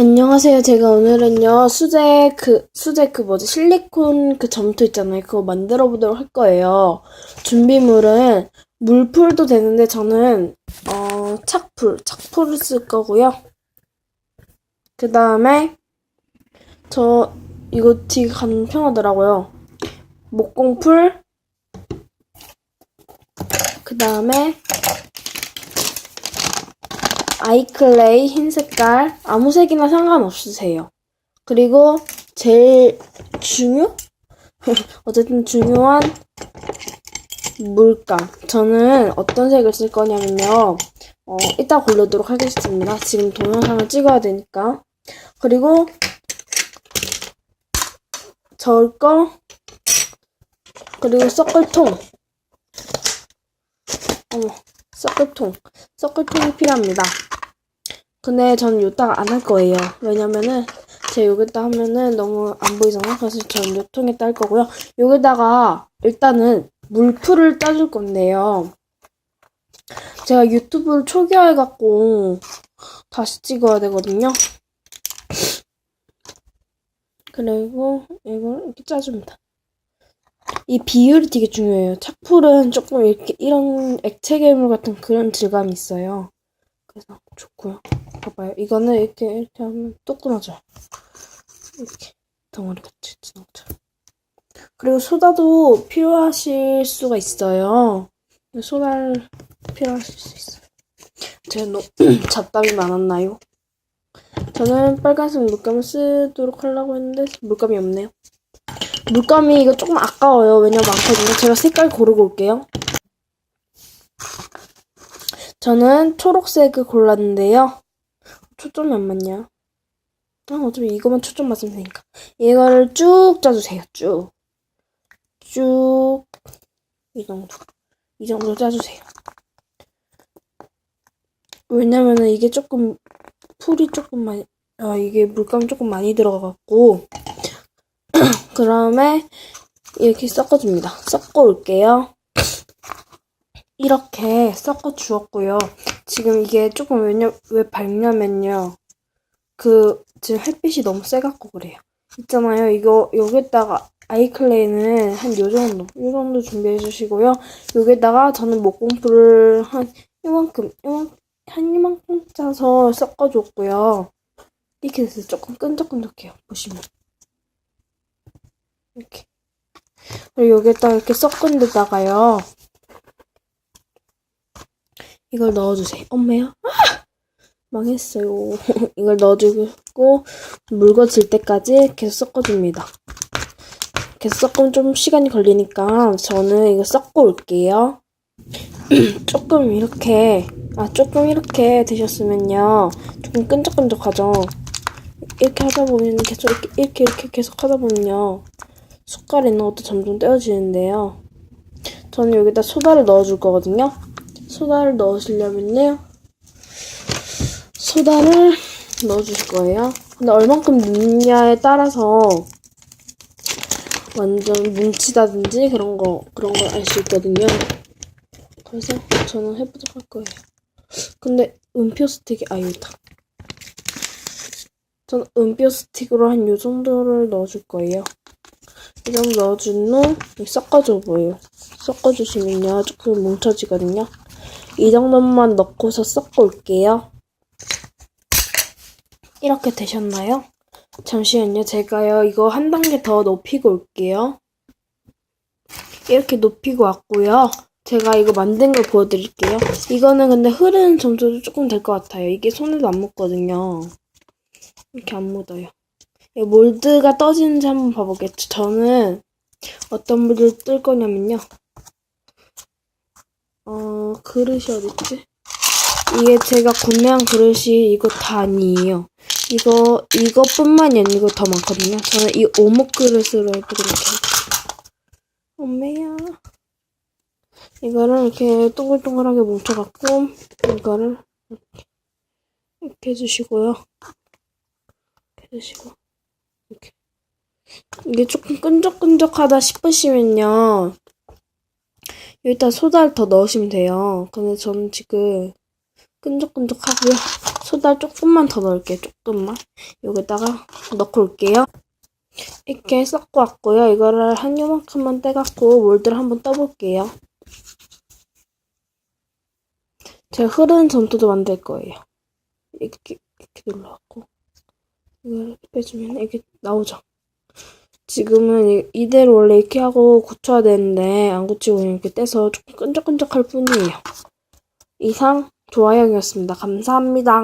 안녕하세요. 제가 오늘은요, 수제 그, 수제 그 뭐지, 실리콘 그 점토 있잖아요. 그거 만들어 보도록 할 거예요. 준비물은 물풀도 되는데 저는, 어, 착풀, 착풀을 쓸 거고요. 그 다음에, 저, 이거 되게 간편하더라고요. 목공풀, 그 다음에, 아이클레이 흰 색깔 아무 색이나 상관없으세요. 그리고 제일 중요? 어쨌든 중요한 물감. 저는 어떤 색을 쓸 거냐면요. 어, 이따 고르도록 하겠습니다. 지금 동영상을 찍어야 되니까. 그리고 저을 거 그리고 섞을통. 어머, 섞을통. 섞을통이 필요합니다. 근데 저는 요따가 안 할 거예요. 왜냐면은 제가 여기다 하면은 너무 안 보이잖아. 그래서 저는 요 통에 딸 거고요. 여기다가 일단은 물풀을 따줄 건데요. 제가 유튜브를 초기화해갖고 다시 찍어야 되거든요. 그리고 이걸 이렇게 짜줍니다. 이 비율이 되게 중요해요. 착풀은 조금 이렇게 이런 액체 괴물 같은 그런 질감이 있어요. 그래서 좋고요. 봐봐요. 이거는 이렇게 이렇게 하면 또 끊어져요. 이렇게 덩어리 같이 지나쳐. 그리고 소다도 필요하실 수가 있어요. 소다를 필요하실 수 있어요. 제가 너무 잡담이 많았나요? 저는 빨간색 물감을 쓰도록 하려고 했는데 물감이 없네요. 물감이 이거 조금 아까워요. 왜냐면 많거든요. 제가 색깔 고르고 올게요. 저는 초록색을 골랐는데요. 초점이 안 맞냐? 아, 어차피 이거만 초점 맞으면 되니까. 이거를 쭉 짜주세요. 쭉. 쭉. 이 정도. 이 정도 짜주세요. 왜냐면은 이게 조금, 풀이 조금 많이, 아, 이게 물감이 조금 많이 들어가갖고. 그 다음에 이렇게 섞어줍니다. 섞어 올게요. 이렇게 섞어 주었고요. 지금 이게 조금 왜냐, 왜 밝냐면요. 그, 지금 햇빛이 너무 세갖고 그래요. 있잖아요. 이거, 여기다가 아이클레이는 한 요 정도, 요 정도 준비해 주시고요. 여기다가 저는 목공풀을 한 이만큼, 이만, 한 이만큼 짜서 섞어줬고요. 이렇게 돼서 조금 끈적끈적해요. 보시면. 이렇게. 그리고 여기다가 이렇게 섞은 데다가요. 이걸 넣어주세요. 엄마야? 아! 망했어요. 이걸 넣어주고 묽어질 때까지 계속 섞어줍니다. 계속 섞으면 좀 시간이 걸리니까 저는 이거 섞어 올게요. 조금 이렇게 아 조금 이렇게 되셨으면요 조금 끈적끈적하죠. 이렇게 하다 보면 계속 이렇게 이렇게, 이렇게 계속 하다 보면요 숟갈 있는 것도 점점 떼어지는데요. 저는 여기다 소다를 넣어줄 거거든요. 소다를 넣으시려면요. 소다를 넣어주실 거예요. 근데 얼만큼 넣느냐에 따라서 완전 뭉치다든지 그런 거, 그런 걸 알 수 있거든요. 그래서 저는 해보도록 할 거예요. 근데 음표 스틱이, 아, 여기다. 저는 음표 스틱으로 한 요 정도를 넣어줄 거예요. 이 정도 넣어준 후 섞어줘 보여요. 섞어주시면요 조금 뭉쳐지거든요. 이 정도만 넣고서 섞어 올게요. 이렇게 되셨나요? 잠시만요. 제가요 이거 한 단계 더 높이고 올게요. 이렇게 높이고 왔고요. 제가 이거 만든 걸 보여드릴게요. 이거는 근데 흐르는 점수도 조금 될 것 같아요. 이게 손에도 안 묻거든요. 이렇게 안 묻어요. 이 몰드가 떠지는지 한번 봐보겠죠. 저는 어떤 물을 뜰 거냐면요. 어, 그릇이 어딨지? 이게 제가 구매한 그릇이 이거 다 아니에요. 이거, 이것뿐만이 아니고 더 많거든요. 저는 이 오목 그릇으로 해보도록 해요. 엄매야. 이거를 이렇게 동글동글하게 뭉쳐갖고, 이거를 이렇게, 이렇게 해주시고요. 이렇게 해주시고. 이렇게. 이게 조금 끈적끈적하다 싶으시면요. 여기다 소다를 더 넣으시면 돼요. 근데 저는 지금 끈적끈적 하고요. 소다 조금만 더 넣을게요. 조금만. 여기다가 넣고 올게요. 이렇게 섞고 왔고요. 이거를 한 요만큼만 떼갖고 몰드를 한번 떠볼게요. 제가 흐르는 점토도 만들 거예요. 이렇게, 이렇게 눌러갖고. 이렇게 빼주면 이게 나오죠. 지금은 이- 이대로 원래 이렇게 하고 굳혀야 되는데 안 그냥 이렇게 떼서 조금 끈적끈적할 뿐이에요. 이상 좋아요이었습니다. 감사합니다.